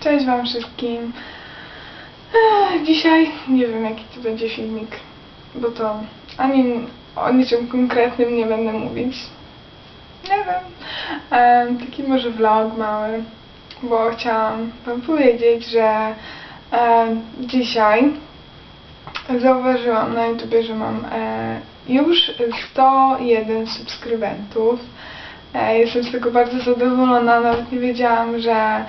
Cześć Wam wszystkim. Dzisiaj nie wiem jaki to będzie filmik, bo to ani o niczym konkretnym nie będę mówić. Nie wiem. Em, taki może vlog mały, bo chciałam Wam powiedzieć, że dzisiaj zauważyłam na YouTubie, że mam e, już 101 subskrybentów. E, Jestem z tego bardzo zadowolona, nawet nie wiedziałam, że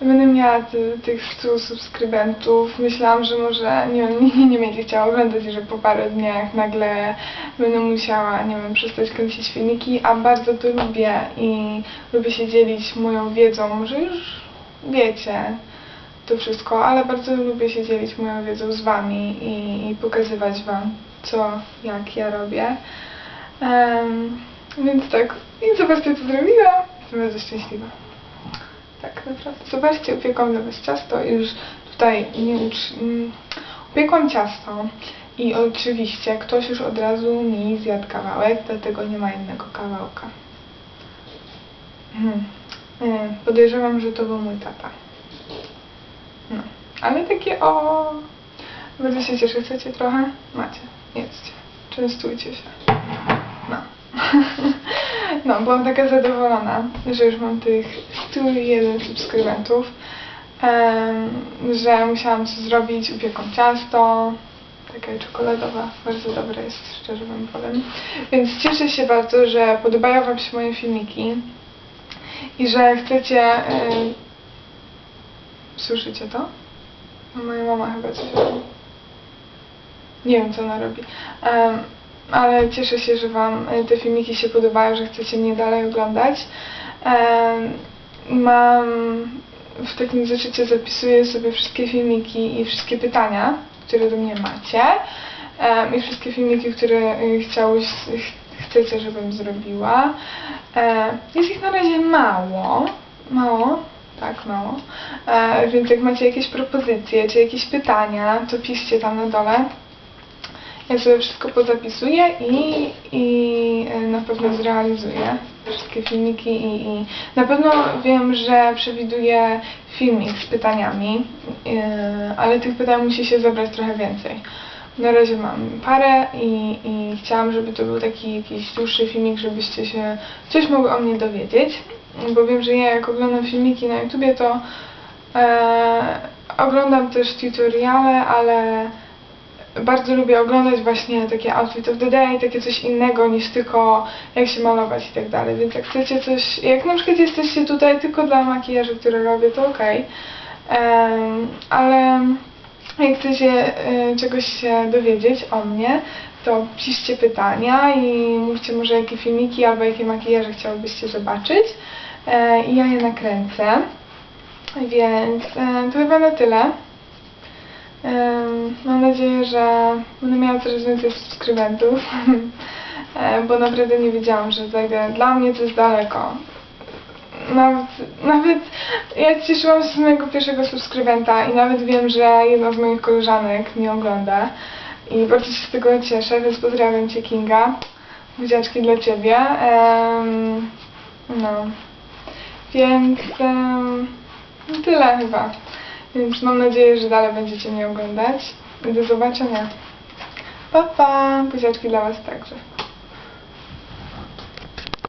będę miała ty, tych 100 subskrybentów. Myślałam, że może nie wiem, nie, nie będzie chciała oglądać, że po paru dniach nagle będę musiała, nie wiem, przestać kręcić filmiki, a bardzo to lubię i lubię się dzielić moją wiedzą. Może już wiecie to wszystko, ale bardzo lubię się dzielić moją wiedzą z Wami i, i pokazywać Wam, co, jak ja robię. Em, więc tak, i zobaczcie, co zrobiłam. Jestem bardzo szczęśliwa. Naprawdę. Zobaczcie, upiekłam dla Was ciasto i już tutaj nie ucz... mm, Upiekłam ciasto i oczywiście ktoś już od razu mi zjadł kawałek, dlatego nie ma innego kawałka. Hmm. Nie, podejrzewam, że to był mój tata. No, ale takie o... Bardzo się cieszę. Chcecie trochę? Macie. Jedzcie. Częstujcie się. No. No, byłam taka zadowolona, że już mam tych 101 subskrybentów, że musiałam coś zrobić, upiekłam ciasto, takie czekoladowe, bardzo dobre jest, szczerze wam powiem. Więc cieszę się bardzo, że podobają wam się moje filmiki i że chcecie... Słyszycie to? No, moja mama chyba coś robi. Nie wiem, co ona robi. Ale cieszę się, że Wam e, te filmiki się podobają, że chcecie mnie dalej oglądać. Mam w takim zeszycie zapisuję sobie wszystkie filmiki i wszystkie pytania, które do mnie macie. Em, I wszystkie filmiki, które e, chciałeś, ch- chcecie, żebym zrobiła. Em, Jest ich na razie mało. Mało. Tak, mało. E, więc jak macie jakieś propozycje, czy jakieś pytania, to piszcie tam na dole. Ja sobie wszystko pozapisuję i, i e, na pewno zrealizuję wszystkie filmiki i, i na pewno wiem, że przewiduję filmik z pytaniami, e, ale tych pytań musi się zebrać trochę więcej. Na razie mam parę i, i chciałam, żeby to był taki jakiś dłuższy filmik, żebyście się coś mogli o mnie dowiedzieć, bo wiem, że ja jak oglądam filmiki na YouTubie, to e, oglądam też tutoriale, ale bardzo lubię oglądać właśnie takie outfit of the day, takie coś innego niż tylko jak się malować i tak dalej. Więc jak chcecie coś, jak na przykład jesteście tutaj tylko dla makijażu, który robię, to okej. Em, ale jak chcecie e, czegoś się dowiedzieć o mnie, to piszcie pytania i mówcie może jakie filmiki albo jakie makijaże chciałybyście zobaczyć e, i ja je nakręcę. Więc e, to chyba na tyle. Mam nadzieję, że będę miała coraz więcej subskrybentów, bo naprawdę nie wiedziałam, że zajdę. Dla mnie to jest daleko. Nawet, nawet ja cieszyłam się z mojego pierwszego subskrybenta i nawet wiem, że jedna z moich koleżanek mnie ogląda i bardzo się z tego cieszę, więc pozdrawiam Cię Kinga. Buziaczki dla Ciebie. Em, no. Więc em, tyle chyba. Więc mam nadzieję, że dalej będziecie mnie oglądać. Do zobaczenia. Pa, pa! Buziaczki dla Was także.